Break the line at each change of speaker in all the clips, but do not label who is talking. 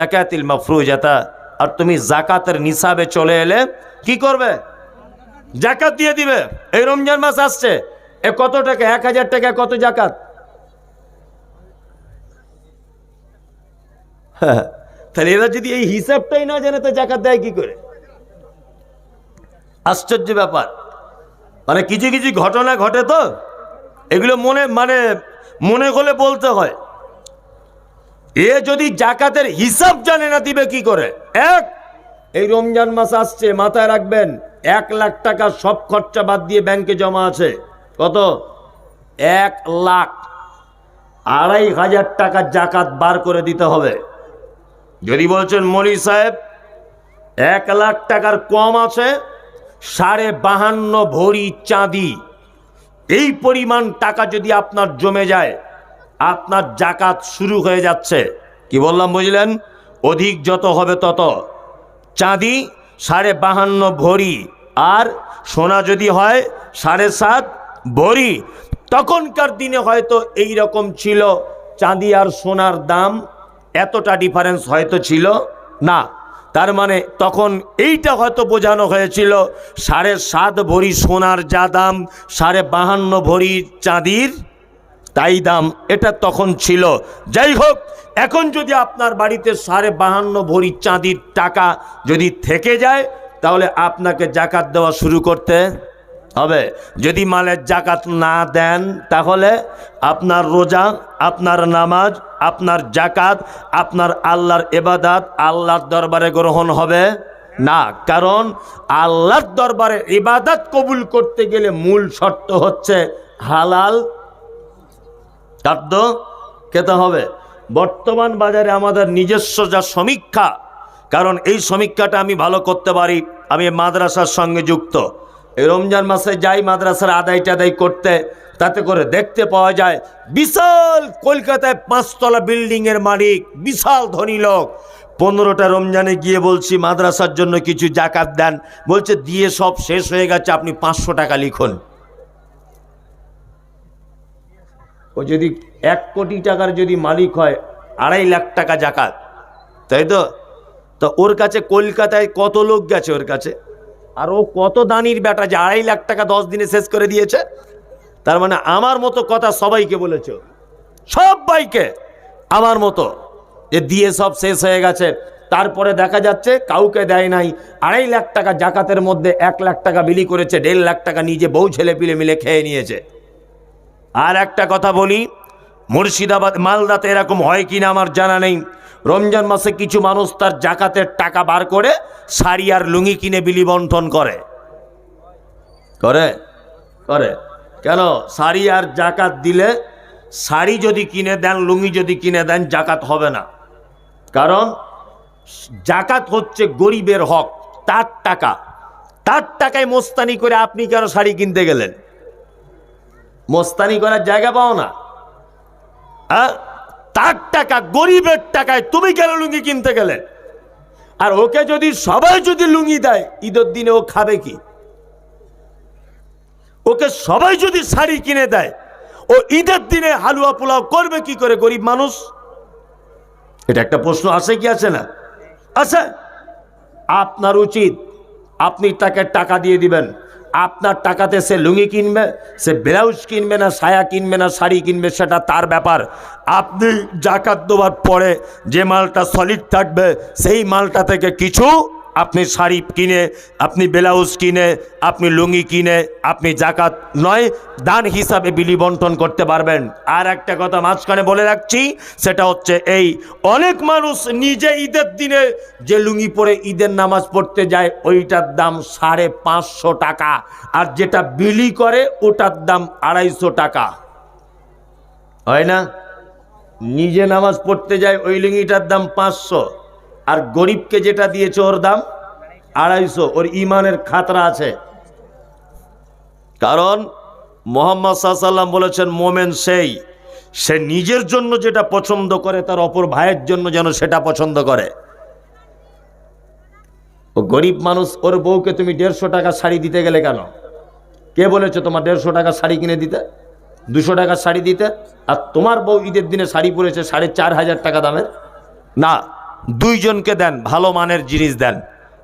জাকাতিল মাফরুজাতা। আর তুমি জাকাতের নিসাবে চলে এলে কি করবে? জাকাত দিয়ে দিবে। এই রমজান মাস আসছে। এ কত টাকা? এক হাজার টাকা কত জাকাত? তাহলে এরা যদি এই হিসাবটাই না জানে, তো জাকাত দেয় কি করে? আশ্চর্য ব্যাপার। মানে কিছু কিছু ঘটনা ঘটে তো? এগুলো মনে মানে মনে হলে বলতে হয়। এ যদি জাকাতের হিসাব জানে না, দিবে কি করে? এক, এই রমজান মাস আসছে, মাথায় রাখবেন, এক লাখ টাকা সব খরচা বাদ দিয়ে ব্যাংকে জমা আছে। কত? এক লাখ। আড়াই হাজার টাকা জাকাত বার করে দিতে হবে। যদি বলছেন মলি সাহেব, এক লাখ টাকার কম আছে, সাড়ে বাহান্ন ভরি চাঁদি। এই পরিমাণ টাকা যদি আপনার জমে যায় আপনার জাকাত শুরু হয়ে যাচ্ছে। কি বললাম বুঝলেন? অধিক যত হবে তত। চাঁদি সাড়ে বাহান্ন ভরি আর সোনা যদি হয় সাড়ে সাত ভরি, তখনকার দিনে হয়তো এই রকম ছিল। চাঁদি আর সোনার দাম এতটা ডিফারেন্স হয়তো ছিল না। তার মানে তখন এইটা হয়তো বোঝানো হয়েছিল, সাড়ে সাত ভরি সোনার যা দাম, সাড়ে বাহান্ন ভরি চাঁদির তাই দাম এটা তখন ছিল। যাই হোক, এখন যদি আপনার বাড়িতে সাড়ে বাহান্ন ভরি চাঁদির টাকা যদি থেকে যায়, তাহলে আপনাকে জাকাত দেওয়া শুরু করতে হবে। যদি মালের জাকাত না দেন, তাহলে আপনার রোজা, আপনার নামাজ, আপনার জাকাত, আপনার আল্লাহর এবাদাত আল্লাহর দরবারে গ্রহণ হবে না। কারণ আল্লাহর দরবারে ইবাদত কবুল করতে গেলে মূল শর্ত হচ্ছে হালাল খাদ্য খেতে হবে? বর্তমান বাজারে আমাদের নিজস্ব যা সমীক্ষা, কারণ এই সমীক্ষাটা আমি ভালো করতে পারি, আমি মাদ্রাসার সঙ্গে যুক্ত। এই রমজান মাসে যাই মাদ্রাসার আদায় টাদাই করতে, তাতে করে দেখতে পাওয়া যায়, বিশাল কলকাতায় পাঁচতলা বিল্ডিংয়ের মালিক, বিশাল ধনী লোক। পনেরোটা রমজানে গিয়ে বলছি, মাদ্রাসার জন্য কিছু জাকাত দেন। বলছে, দিয়ে সব শেষ হয়ে গেছে, আপনি পাঁচশো টাকা লিখুন। ও যদি এক কোটি টাকার যদি মালিক হয়, আড়াই লাখ টাকা জাকাত, তাই তো? তো ওর কাছে কলকাতায় কত লোক গেছে ওর কাছে? আর ও কত দানির বেটা যে আড়াই লাখ টাকা দশ দিনে শেষ করে দিয়েছে? তার মানে আমার মতো কথা সবাইকে বলেছে। সবাইকে আমার মতো। যে দিয়ে সব শেষ হয়ে গেছে, তারপরে দেখা যাচ্ছে কাউকে দেয় নাই। আড়াই লাখ টাকা জাকাতের মধ্যে এক লাখ টাকা বিলি করেছে, দেড় লাখ টাকা নিজে বউ ছেলে পিলে মিলে খেয়ে নিয়েছে। আর একটা কথা বলি, মুর্শিদাবাদ, মালদাতে এরকম হয় কিনা আমার জানা নেই। রমজান মাসে কিছু মানুষ তার জাকাতের টাকা বার করে শাড়ি আর লুঙ্গি কিনে বিলি বন্টন করে। করে? করে। কেন? শাড়ি আর জাকাত দিলে শাড়ি যদি কিনে দেন, লুঙ্গি যদি কিনে দেন, জাকাত হবে না। কারণ জাকাত হচ্ছে গরিবের হক, তার টাকা। তার টাকায় মোস্তানি করে আপনি কেন শাড়ি কিনতে গেলেন? মোস্তানি করার জায়গা পাও না। তার টাকা, গরিবের টাকায় তুমি কেন লুঙ্গি কিনতে গেলে? আর ওকে যদি সবাই যদি লুঙ্গি দেয়, ঈদের দিনে ও খাবে কি? ওকে সবাই যদি শাড়ি কিনে দেয়, ও ঈদের দিনে হালুয়া পোলাও করবে কি করে গরিব মানুষ? এটা একটা প্রশ্ন আছে কি আছে না? আছে আপনার উচিত আপনি তাকে টাকা দিয়ে দিবেন। আপনার টাকাতে সে লুঙ্গি কিনবে, সে ব্লাউজ কিনবে না, সায়া কিনবে না, শাড়ি কিনবে, সেটা তার ব্যাপার। আপনি জাকাত দেওয়ার পরে যে মালটা সলিড থাকবে, সেই মালটা থেকে কিছু আপনি শাড়ি কিনে, আপনি ব্লাউজ কিনে, আপনি লুঙ্গি কিনে, আপনি জাকাত নয়, দান হিসাবে বিলি বন্টন করতে পারবেন। আর একটা কথা মাঝখানে বলে রাখছি, সেটা হচ্ছে এই, অনেক মানুষ নিজে ঈদের দিনে যে লুঙ্গি পরে ঈদের নামাজ পড়তে যায়, ওইটার দাম সাড়ে পাঁচশো টাকা। আর যেটা বিলি করে, ওটার দাম আড়াইশো টাকা। হয় না? নিজে নামাজ পড়তে যায়, ওই লুঙ্গিটার দাম পাঁচশো। আর গরিবকে যেটা দিয়েছে ওর দাম? আড়াইশো। ওর ইমানের খাতরা আছে। কারণ মোহাম্মদ সাল্লাম বলেছেন, মোমেন সেই, সে নিজের জন্য যেটা পছন্দ করে, তার অপর ভাইয়ের জন্য যেন সেটা পছন্দ করে। ও গরিব মানুষ, ওর বউকে তুমি দেড়শো টাকা শাড়ি দিতে গেলে কেন? কে বলেছে তোমার দেড়শো টাকা শাড়ি কিনে দিতে? দুশো টাকা শাড়ি দিতে? আর তোমার বউ ঈদের দিনে শাড়ি পরেছে সাড়ে চার হাজার টাকা দামের? না। দুইজনকে দেন, ভালো মানের জিনিস দেন।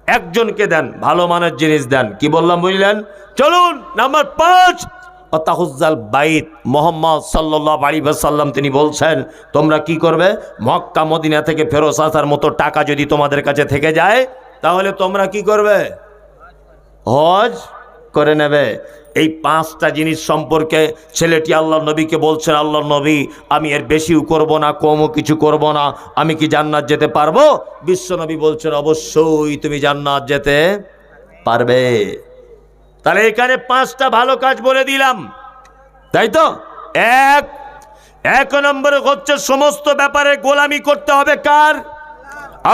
একজনকে দেন, ভালো মানের জিনিস দেন। কি বললাম, বুঝলেন? চলুন, নাম্বার পাঁচ। অতাহুজ্জাল বাইত মোহাম্মদ সাল্লাহ আলী সাল্লাম তিনি বলছেন, তোমরা কি করবে? মক্কা, মদিনা থেকে ফেরত আসার মতো টাকা যদি তোমাদের কাছে থেকে যায়, তাহলে তোমরা কি করবে? হজ করে নেবে। এই পাঁচটা জিনিস সম্পর্কে ছেলেটি আল্লাহ নবীকে বলছেন আল্লাহ নবী, আমি এর বেশিও করব না, কমও কিছু করব না। আমি কি জান্নাত যেতে পারব? বিশ্বনবী বলছেন, অবশ্যই তুমি জান্নাত যেতে পারবে। তাহলে এখানে পাঁচটা ভালো কাজ বলে দিলাম। তাই তো? এক এক নম্বরে হচ্ছে সমস্ত ব্যাপারে গোলামি করতে হবে কার?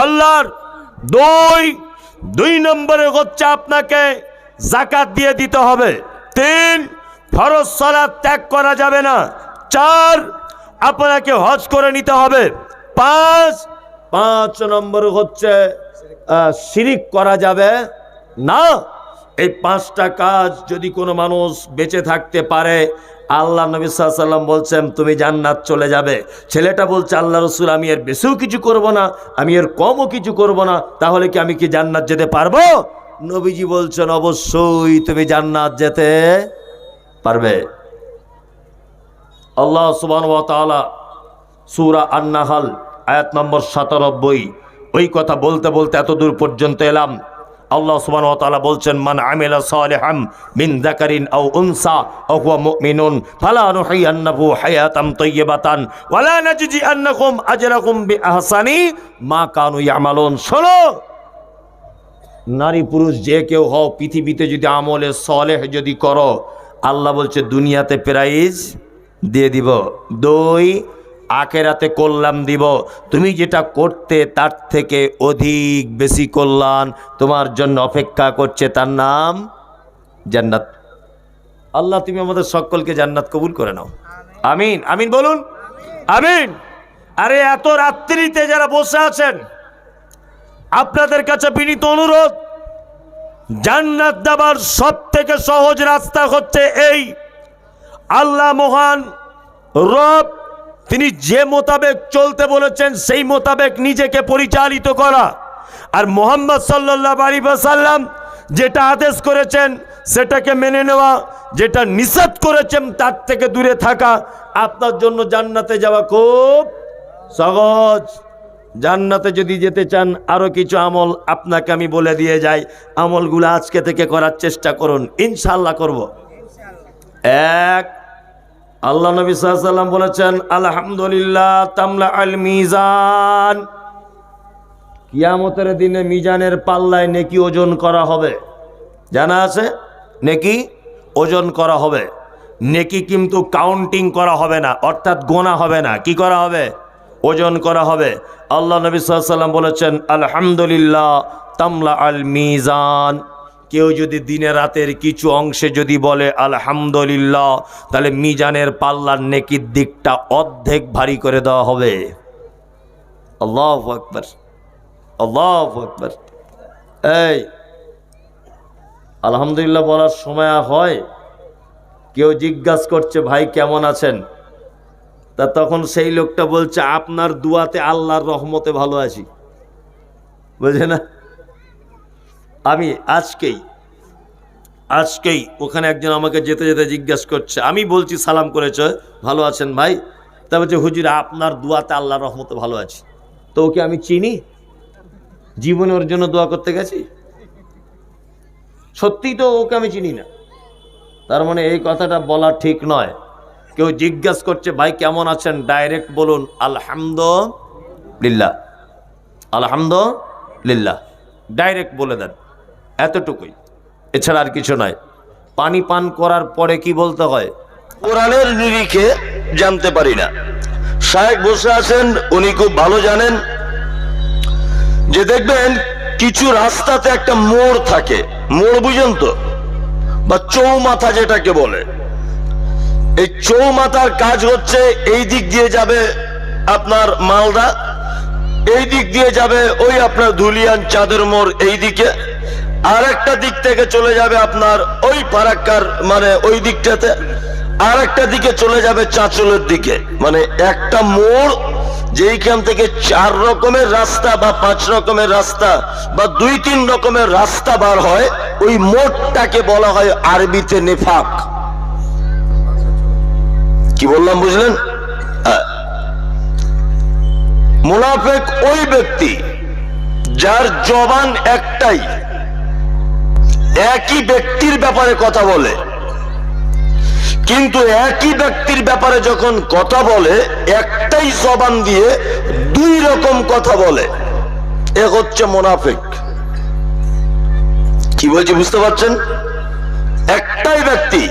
আল্লাহর। দুই দুই নম্বরে হচ্ছে আপনাকে জাকাত দিয়ে দিতে হবে। তিন, ফরজ সালাত ত্যাগ করা যাবে না। চার, আপনাকে হজ করে নিতে হবে। পাঁচ পাঁচ নম্বর হচ্ছে শিরিক করা যাবে না। এই পাঁচটা কাজ যদি কোনো মানুষ বেঁচে থাকতে পারে, আল্লাহ নবী সাল্লাম বলছেন, তুমি জান্নাত চলে যাবে। ছেলেটা বলছে, আল্লাহ রসুল, আমি এর বেশিও কিছু করব না, আমি এর কমও কিছু করব না, তাহলে কি আমি কি জান্নাত যেতে পারব? নবীজি বলছেন, অবশ্যই তুমি জান্নাত যেতে পারবে। আল্লাহ সুবান সুরা আন্নাহাল আয়াত নম্বর সাতানব্বই, ওই কথা বলতে বলতে এত দূর পর্যন্ত এলাম। আল্লাহ সুবহান ওয়া তাআলা বলছেন, মান আমিলা সালিহাম মিন যাকারিন আও উনসা, আও হুয়া মুমিনুন, ফালা নুহিয়ান্নাহু হায়াতাম তাইয়্যিবাতান ওয়ালা নাজজি আন্নাকুম আজরাকুম বিআহসানি মা কানু ইয়ামালুন। শোনো! নারী পুরুষ যে কেউ হও, পৃথিবীতে যদি আমলে সলেহ যদি করো, আল্লাহ বলছে, দুনিয়াতে প্রাইজ দিয়ে দিব, দুই আখেরাতে কল্যাণ দিব। তুমি যেটা করতে তার থেকে অধিক বেশি কল্যাণ তোমার জন্য অপেক্ষা করছে, তার নাম জান্নাত। আল্লাহ, তুমি আমাদের সকলকে জান্নাত কবুল করে নাও। আমিন আমিন বলুন। আমিন। আরে, এত রাত্রিতে যারা বসে আছেন আপনাদের কাছে বিনীত অনুরোধ, জান্নাত দেবার সব থেকে সহজ রাস্তা হচ্ছে এই। আল্লাহ মহান রব, তিনি যে মোতাবেক চলতে বলেছেন, সেই মোতাবেক নিজেকে পরিচালিত করা। আর মোহাম্মদ সাল্লাহ আলী যেটা আদেশ করেছেন, সেটাকে মেনে নেওয়া, যেটা নিষেধ করেছেন, তার থেকে দূরে থাকা, আপনার জন্য জান্নাতে যাওয়া খুব সহজ। জান্নাতে যদি যেতে চান আরও কিছু আমল আপনাকে আমি বলে দিয়ে যাই। আমলগুলো আজকে থেকে করার চেষ্টা করুন ইনশাল্লাহ করব। এক, আল্লাহ নবী সাল্লাম বলেছেন, আলহামদুলিল্লাহ তামলা আল মিজান। কিয়ামতের দিনে মিজানের পাল্লায় নেকি ওজন করা হবে। জানা আছে? নেকি ওজন করা হবে। নেকি কিন্তু কাউন্টিং করা হবে না, অর্থাৎ গোনা হবে না। কি করা হবে? ওজন করা হবে। আল্লাহ নবী সাল্লাম বলেছেন, আলহামদুলিল্লাহ তামলা আল মিজান। কেউ যদি দিনে রাতের কিছু অংশে যদি বলে, আলহামদুলিল্লাহ, তাহলে মিজানের পাল্লার নেকির দিকটা অর্ধেক ভারী করে দেওয়া হবে। আল্লাহ আকবর। আল্লাহ আকবর। এই, আলহামদুলিল্লাহ বলার সময় হয়। কেউ জিজ্ঞাসা করছে, ভাই কেমন আছেন? তা তখন সেই লোকটা বলছে, আপনার দুয়াতে আল্লাহর রহমতে ভালো আছি। বুঝে না? আমি আজকেই আজকেই ওখানে একজন আমাকে যেতে যেতে জিজ্ঞাসা করছে, আমি বলছি সালাম করেছ, ভালো আছেন ভাই? তা বলছে, হুজুর, আপনার দুয়াতে আল্লাহর রহমতে ভালো আছি। তো ওকে আমি চিনি? জীবনে ওর জন্য দোয়া করতে গেছি? সত্যিই তো ওকে আমি চিনি না। তার মানে এই কথাটা বলা ঠিক নয়। কেউ জিজ্ঞাস করছে, ভাই, কেমন আছেন? ডাইরেক্ট বলুন, আলহামদুলিল্লাহ। আলহামদুলিল্লাহ। ডাইরেক্ট বলে দেন। এতটুকুই। এছাড়া আর কিছু নয়। পানি পান করার পরে কি বলতে হয়?
কোরআনের নিরিখে জানতে পারি না। শায়েক বসে আছেন, উনি খুব ভালো জানেন। যে দেখবেন, কিছু রাস্তাতে একটা মোড় থাকে। মোড় বুঝেন তো? বা চৌমাথা যেটাকে বলে। এই চৌমাথার কাজ হচ্ছে এই দিক দিয়ে যাবে আপনার মালদা, এই দিক দিয়ে যাবে ওই আপনার ধুলিয়ান চাঁদের মোড় এই দিকে। আর একটা দিক থেকে চলে যাবে আপনার ওই ফারাক্কার মানে ওই দিকটাতে। আর একটা দিকে চলে যাবে চাঁচলের দিকে। মানে একটা মোড় যেইখান থেকে চার রকমের রাস্তা বা পাঁচ রকমের রাস্তা বা দুই তিন রকমের রাস্তা বার হয়, ওই মোটটাকে বলা হয় আরবিতে নেফাক। কি বললাম বুঝলেন। মুনাফেক ওই ব্যক্তি যার জবান একটাই, একই ব্যক্তির ব্যাপারে কথা বলে। কিন্তু একই ব্যক্তির ব্যাপারে যখন কথা বলে, একটাই জবান দিয়ে দুই রকম কথা বলে। এ হচ্ছে মোনাফেক। কি বলছি বুঝতে পারছেন? একটাই ব্যক্তি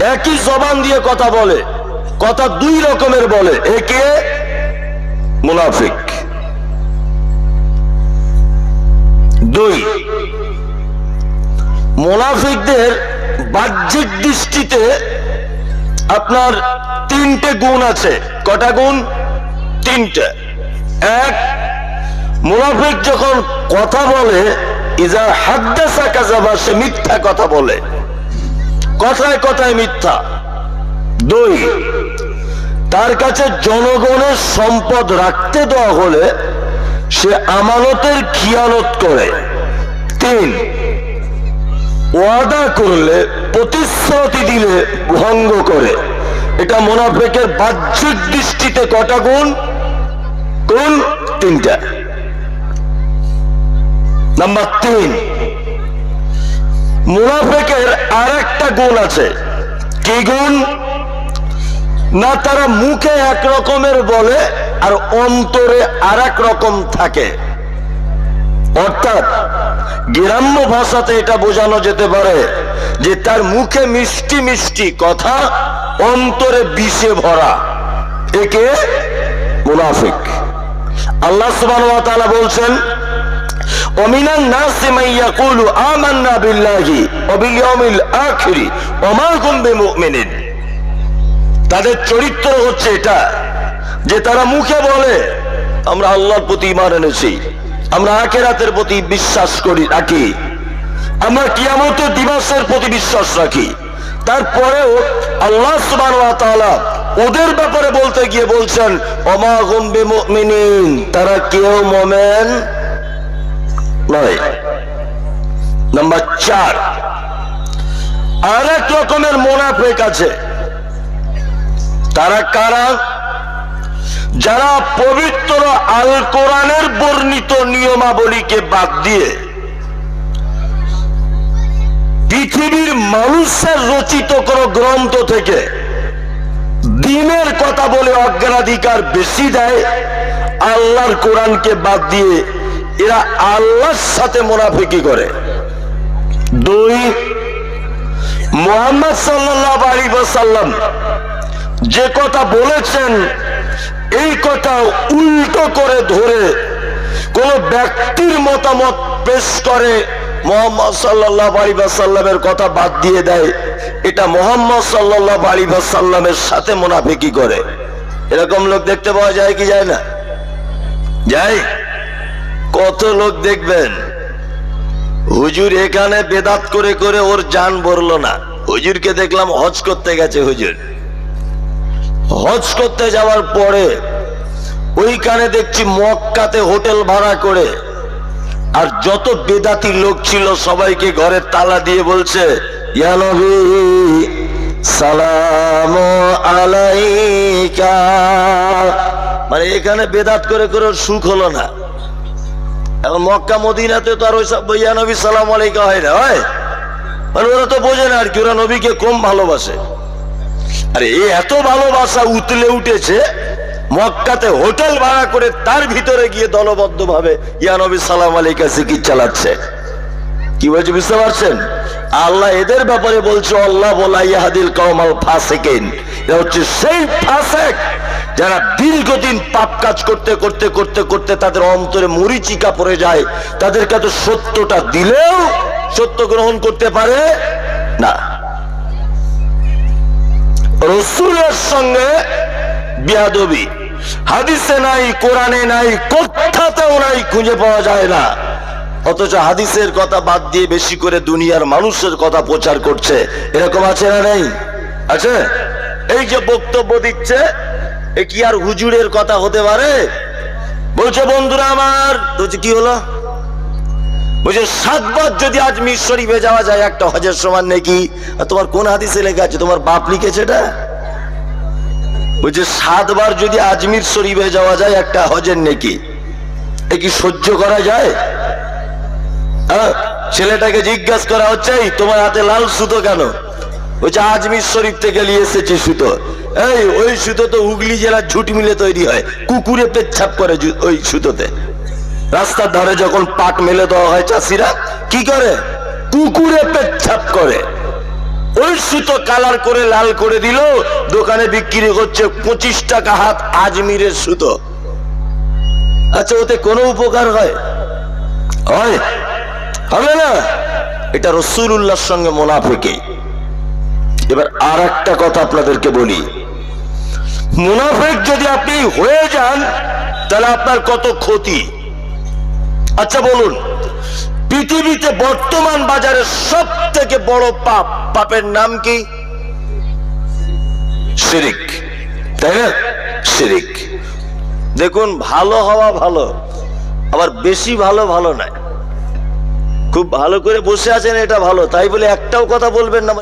একই জবান দিয়ে কথা বলে, কথা দুই রকমের বলে একে মুনাফিক। দুই, মোনাফিকদের বাহ্যিক দৃষ্টিতে আপনার তিনটে গুণ আছে। কটা গুণ? তিনটে। এক, মুনাফিক যখন কথা বলে, ইজা হাদ্দাসা কাজাবা সে মিথ্যা কথা বলে। কথায় কথায় মিথ্যা। দুই, তার কাছে জনগণের সম্পদ রাখতে দেওয়া হলে সে আমানতের খিয়ানত করে। তিন, ওয়াদা করলে, প্রতিশ্রুতি দিলে ভঙ্গ করে। এটা মোনাফেকের বাহ্যিক দৃষ্টিতে কটা গুণ? কোন তিনটা। নাম্বার তিন মুনাফেকের আর একটা গুণ আছে। কি গুণ? না, তারা মুখে এক রকমের বলে আর অন্তরে আর রকম থাকে। অর্থাৎ গ্রাম্য ভাষাতে এটা বোঝানো যেতে পারে যে তার মুখে মিষ্টি মিষ্টি কথা, অন্তরে বিষে ভরা। একে মুনাফিক। আল্লাহ সুবহানাহু ওয়া তাদের চরিত্র হচ্ছে এটা যে তারা মুখে বলে, আমরা আল্লাহর প্রতি ইমান এনেছি, আমরা আখেরাতের প্রতি বিশ্বাস করি, রাখি। আমরা কিয়ামত দিবসের প্রতি বিশ্বাস রাখি। তারপরেও আল্লাহ ওদের ব্যাপারে বলতে গিয়ে বলছেন অমা তারা কেউ মমেন নয়। নাম্বার চার। আর রকমের মোনাফেক আছে। তারা কারা? যারা পবিত্র আল কোরআনের বর্ণিত নিয়মাবলীকে বাদ দিয়ে পৃথিবীর মানুষের রচিত কোন গ্রন্থ থেকে দিনের কথা বলে অগ্রাধিকার বেশি দেয়, আল্লাহর কোরআনকে বাদ দিয়ে এরা আল্লাহর সাথে মোনাফিকি করে। দুই, মোহাম্মদ সাল্লাহ আলী সাল্লাম যে কথা বলেছেন, এই কথা উল্টো করে ধরে কোন ব্যক্তির মতামত পেশ করে মোহাম্মদ সাল্লাহ আলী সাল্লামের কথা বাদ দিয়ে দেয়। এটা মোহাম্মদ সাল্লাহ আলী সাল্লামের সাথে মোনাফিকি করে। এরকম লোক দেখতে পাওয়া যায় কি যায় না? যায়? কত লোক দেখবেন? হুজুর এখানে বেদাত করে করে ওর জান ভরলো না। হুজুরকে দেখলাম হজ করতে গেছে হুজুর। হজ করতে যাওয়ার পরে ওইখানে দেখছি মক্কাতে হোটেল ভাড়া করে আর যত বেদাতি লোক ছিল সবাইকে ঘরের তালা দিয়ে বলছে সালাম আলাইকা। মানে এখানে বেদাত করে করে সুখ হলো না। এখন মক্কা, মদিনাতে তো আর ওইসব বইয়া নবী সালাম আলাইকা হয় না, হয়? মানে ওরা তো বোঝে না আর কি, ওরা নবীকে কম ভালোবাসে। আরে এই এত ভালোবাসা উতলে উঠেছে, মক্কাতে হোটেল ভাড়া করে তার ভিতরে গিয়ে দলবদ্ধ ভাবে ইয়া নবী সালাম আলাইকা জিকির চালাচ্ছে। কি বলছে, বুঝতে পারছেন? আল্লাহ এদের ব্যাপারে বলছে, আল্লাহ বলা ইয়াহাদিল কওমাল ফাসিকিন। এরা হচ্ছে সেই ফাসেক যারা দীর্ঘদিন পাপ কাজ করতে করতে করতে করতে তাদের অন্তরে মরিচিকা পড়ে যায়, তাদেরকে তো সত্যটা দিলেও সত্য গ্রহণ করতে পারে না। রসুলের সঙ্গে বিয়াদবি। হাদিসে নাই, কোরআনে নাই, কোথাতেও নাই, খুঁজে পাওয়া যায় না। অথচ হাদিসের কথা বাদ দিয়ে বেশি করে দুনিয়ার মানুষের কথা প্রচার করছে। এরকম আছে না নেই? আছে? এই যে বক্তব্য দিচ্ছে এ কি আর হুজুরের কথা হতে পারে? বলছে, বন্ধুরা আমার, বলছে, কি হলো? বলছে সাতবার যদি আজমির শরীফে যাওয়া যায়, একটা হজের সমান নাকি? তোমার কোন হাদিসে লেখা আছে? তোমার বাপ লিখেছে এটা? বলছে সাতবার যদি আজমির শরীফে যাওয়া যায়, একটা হজের নেকি? এ কি সহ্য করা যায়? হ্যাঁ ছেলেটাকে জিজ্ঞাসা করা হচ্ছে তোমার হাতে লাল সুতো কেন? বলছে আজমির শরীফ থেকে নিয়ে এসেছি সুতো। এই, ওই সুতো তো হুগলি জেলার মিলে তৈরি হয়। কুকুরে পেচ্ছাপ করে ওই সুতোতে। রাস্তার ধারে যখন পাট মেলে দেওয়া হয় চাষিরা, কি করে? কুকুরে পেচ্ছাপ করে। ওই সুতো কালার করে লাল করে দিল, দোকানে বিক্রি করছে পঁচিশ টাকা হাত আজমিরের সুতো। আচ্ছা ওতে কোনো উপকার হয়? হয়? হবে না? এটা রসুল্লাহর সঙ্গে মোনাফেকে। এবার আর একটা কথা আপনাদেরকে বলি। মুনাফেক যদি আপনি হয়ে যান, তাহলে আপনার কত ক্ষতি? আচ্ছা বলুন, পৃথিবীতে বর্তমান বাজারে সব থেকে বড় পাপ, পাপের নাম কি? শিরিক। তাই না? শিরিক। দেখুন, ভালো হওয়া ভালো, আবার বেশি ভালো ভালো নয়। খুব ভালো করে বসে আছেন, এটা ভালো। তাই বলে একটাও কথা বলবেন না।